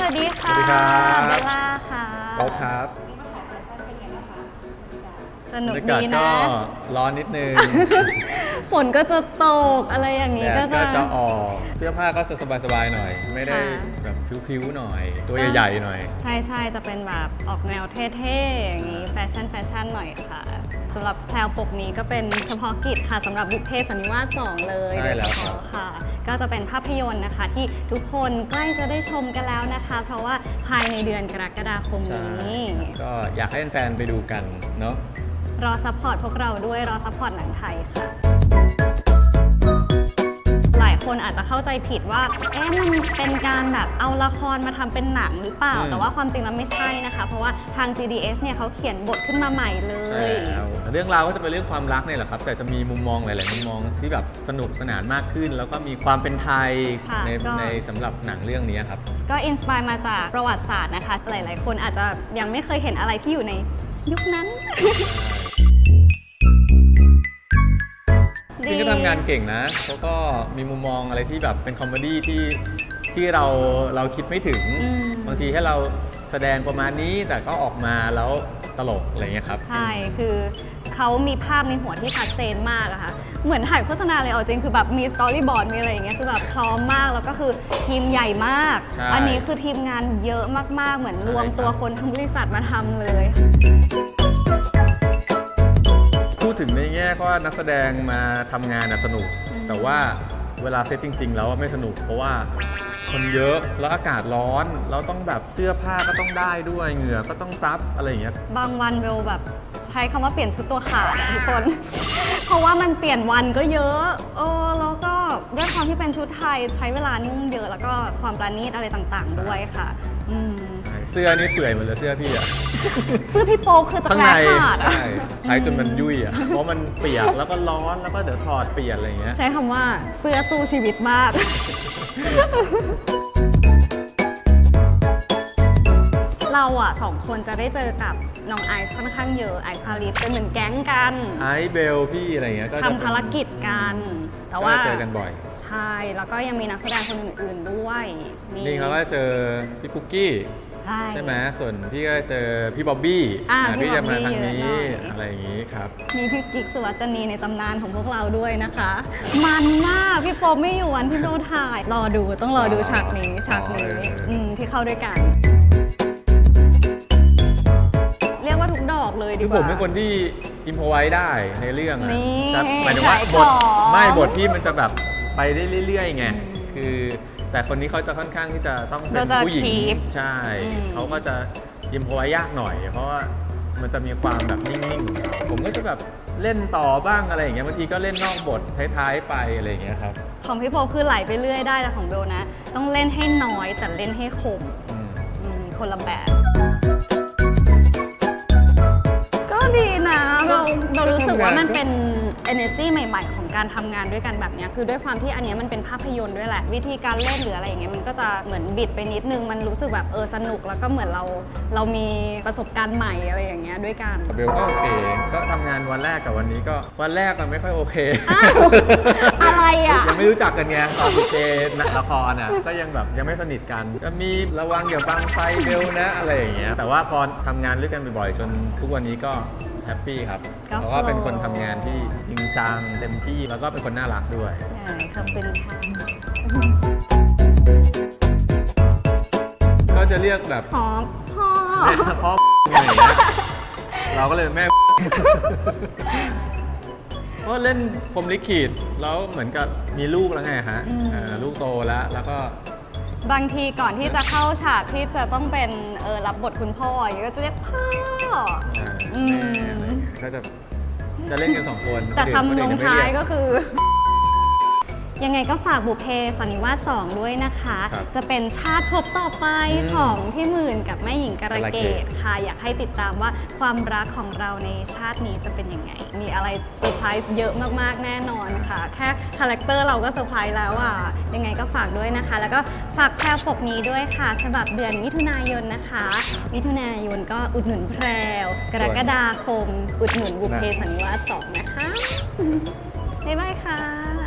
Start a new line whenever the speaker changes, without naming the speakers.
สวัสดีค่ะ
สวัสดีครับ
เบลล่าค่ะ
โป๊ปครับ
สนุก
บรรยากาศ
ดี
ก็
นะ
ร้อนนิดนึง
ฝนก็จะตกอะไรอย่างนี้
แด
ก็
ด
จะ
ก็จะออกเสื้อผ้าก็จะสบายๆหน่อย ไม่ได้
ค่ะ
แบบพิ้วๆหน่อย ตัวใหญ่ๆหน่อย
ใช่ใช่จะเป็นแบบออกแนวเท่ๆอย่างนี้แฟชั่นแฟชั่นหน่อยค่ะสำหรับแพลวปกนี้ก็เป็นเฉพาะกิจค่ะสำหรับบุพเพสันนิวาสสองเลย
ใช่
โดย
แล้
เฉ
วครับ
พาะค่ะ ก็จะเป็นภาพยนตร์นะคะ ที่ทุกคนใกล้จะได้ชมกันแล้วนะคะ เพราะว่าภายในเดือนกรกฎาคม
ใช่
นี้
ก็อยากให้แฟนๆไปดูกันเนาะ
รอซัพพอร์ตพวกเราด้วยรอซัพพอร์ตหนังไทยค่ะหลาย คนอาจจะเข้าใจผิดว่า เอ๊ะ มันเป็นการแบบเอาละครมาทำเป็นหนังหรือเปล่า
อืม
แต่ว่าความจริงแล้วไม่ใช่นะคะ เพราะว่าทาง GDS เนี่ยเขาเขียนบทขึ้นมาใหม่เล
ใช่
ย
แล้วเรื่องราวก็จะเป็นเรื่องความรักเนี่ยแหละครับ แต่จะมีมุมมองหลาย ๆ มุมมองที่แบบสนุกสนานมากขึ้น แล้วก็มีความเป็นไทย
ค่ะ
ใน
ก็
ในสำหรับหนังเรื่องนี้ครับ
ก็อินสปายมาจากประวัติศาสตร์นะคะ หลาย ๆ คนอาจจะยังไม่เคยเห็นอะไรที่อยู่ในยุคนั้น
จริงก็ทำงานเก่งนะแล้วก็มีมุมมองอะไรที่แบบเป็นคอมเมดี้ที่ที่เราเราคิดไม่ถึง
อืม
บางทีให้เราแสดงประมาณนี้แต่ก็ออกมาแล้วตลกอะไรเงี้ยครับ
ใช่ คือเขามีภาพในหัวที่ชัดเจนมากอะค่ะ เหมือนถ่ายโฆษณาเลยเอาจริง คือแบบมีสตอรี่บอร์ดมีอะไรอย่างเงี้ย คือแบบพร้อมมาก แล้วก็คือทีมใหญ่มาก
ใช่
อันนี้คือทีมงานเยอะมากๆ เหมือน
ใช่
รวมตัว
ครับ
คนทั้งบริษัทมาทำเลย
พูด ถึงในแง่ว่านักแสดงมาทำงานนะสนุก
อืม
แต่ว่าเวลาเซตจริง ๆ แล้วไม่สนุก เพราะว่าคนเยอะแล้วอากาศร้อนแล้วต้องแบบเสื้อผ้าก็ต้องได้ด้วยเหงื่อก็ต้องซับอะไรอย่างเงี้ย
บางวันเบลแบบใช้คำว่าเปลี่ยนชุดตัวขาดอะทุกคน เพราะว่ามันเปลี่ยนวันก็เยอะเออแล้วก็ด้วยความที่เป็นชุดไทยใช้เวลานุ่งเยอะแล้วก็ความประณีตอะไรต่างๆด้วยค่ะ อืม
เสื้อนี่เปื่อยหมดเลยเสื้อพี่อะ
เสื้อพี่โป๊ปคือจะ
ข้าง
แก
ใน
ล้ขาดอะ
ใช่ใช้จนมันยุ่ยอะเพราะมันเปียกแล้วก็ร้อนแล้วก็เดี๋ยวถอดเปลี่ยนอะไรอย่างเงี้ย
ใช้คำว่าเสื้อสู้ชีวิตมาก เราอะสองคนจะได้เจอกับน้องไอซ์ค่อนข้างเยอะไอซ์พาริสเป็นเหมือนแก๊งกัน
ไอซ์เบลพี่อะไรอย่างเงี้ยก็จะ
ทำภารกิจกัน แต่
ก็
ว่า
จะเจอกันบ่อย
ใช่ แล้วก็ยังมีนักแสดงคนอื่นๆด้วย มี
นี่เขาก็เจอพี่ปุ๊กกี้
ใช่
ใช่ไหมส่วนพี่ก็เจอพี่บ๊อบบี้
อ่า
อ่า
พี่
พี่จะมา
บ๊อบบี้
ทางนี้
เยอะหน่อย
อะไรอย่างงี้ครับ
มีพี่กิ๊กสุวัจนีในตำนานของพวกเราด้วยนะคะ มันมากพี่โป๊ปไม่อยู่วันที่เราถ่าย รอดูต้องรอดูฉากนี้ฉากนี้
อ๋อเอออื
มที่เข้าด้วยกัน เรียกว่าทุกดอกเลยดี
คือก
ว่า
ผมเป็นคนที่อิมพอไว้ได้ในเรื่องอะ
นี่
แต่หมายถึงว่า
ขาย
บท
ของ
ไม่บทที่มันจะแบบไปได้เรื่อยๆไงคือ แต่คนนี้เขาจะค่อนข้างที่จะต้องเป็น
เราจะ
ผู้หญิง
keep
ใช่
อืม
เขาก็จะอิมพอไว้ยากหน่อย เพราะว่ามันจะมีความแบบนิ่งๆผมก็จะแบบเล่นต่อบ้างอะไรอย่างเงี้ยบางทีก็เล่นนอกบทท้ายๆไปอะไรอย่างเงี้ยครับ
ของพี่โป๊ปคือไหลไปเรื่อยได้แต่ของเบลนะ ต้องเล่นให้น้อยแต่เล่นให้คม
อืม
อืมคนละแบบ เราเรารู้สึกว่ามันเป็น energy ใหม่ ๆ ของการทำงานด้วยกันแบบเนี้ยคือด้วยความที่อันเนี้ยมันเป็นภาพยนตร์ด้วยแหละ วิธีการเล่นหรืออะไรอย่างเงี้ยมันก็จะเหมือนบิดไปนิดนึง มันรู้สึกแบบเออสนุกแล้วก็เหมือนเรา เรามีประสบการณ์ใหม่อะไรอย่างเงี้ยด้วยกัน
กับเบลก็โอเค ก็ทำงานวันแรกกับวันนี้ก็วันแรกมันไม่ค่อยโอเค
อ้าวอะไรอะ
ยังไม่รู้จักกันไงตอนเจนละครอะก็ยังแบบยังไม่สนิทกัน จะมีระวังอย่าบังไฟเบลนะอะไรอย่างเงี้ยแต่ว่าพอทำงานด้วยกันบ่อยๆจนทุกวันนี้ก็ แฮปปี้ครับ
ก็
เพราะว่าเป็น
flow
คนทำงานที่จริงจังเต็มที่แล้วก็เป็นคนน่ารักด้วย
ใช่ขอบคุณค่ะ
ก็จะเรียกแบบ
หอมพ่อ
แม่พ่ออะไรอย่างเงี้ยเราก็เลยแม่ เพราะเล่นพรหมลิขิตแล้วเหมือนกับมีลูกแล้วไงฮะ
อืม
เอ่อลูกโตแล้ว แล้วก็
บางทีก่อนที่จะเข้าฉากที่จะต้องเป็นเออรับบทคุณพ่ออย่างเงี้ยก็จะเรียกพ่อ
อ่า
อืม
แม่อะไรอย่างเงี้ยก็จะจะเล่นกันสองคน
แต่
นอื่น
คำลง
นอื่นจะไม่
ท้าย
เรี
ก็คือ ยังไงก็ฝากบุพเพสันนิวาส2ด้วยนะคะ
ครับ
จะเป็นชาติภพต่อไป
อืม
ของพี่หมื่นกับแม่หญิงการะเก
การะเก
ด
ด
ค่ะ อยากให้ติดตามว่าความรักของเราในชาตินี้จะเป็นยังไง มีอะไรเซอร์ไพรส์เยอะมากๆแน่นอนค่ะ แค่คาแรคเตอร์เราก็เซอร์ไพรส์แล้วอะยังไงก็ฝากด้วยนะคะ แล้วก็ฝากแพรวปกนี้ด้วยค่ะ ฉบับเดือนมิถุนายนนะคะ มิถุนายนก็อุดหนุนแพรวกรกฎาคม อุดหนุนบุพเพสันนิวาส2นะคะบ๊ายบายค่ะ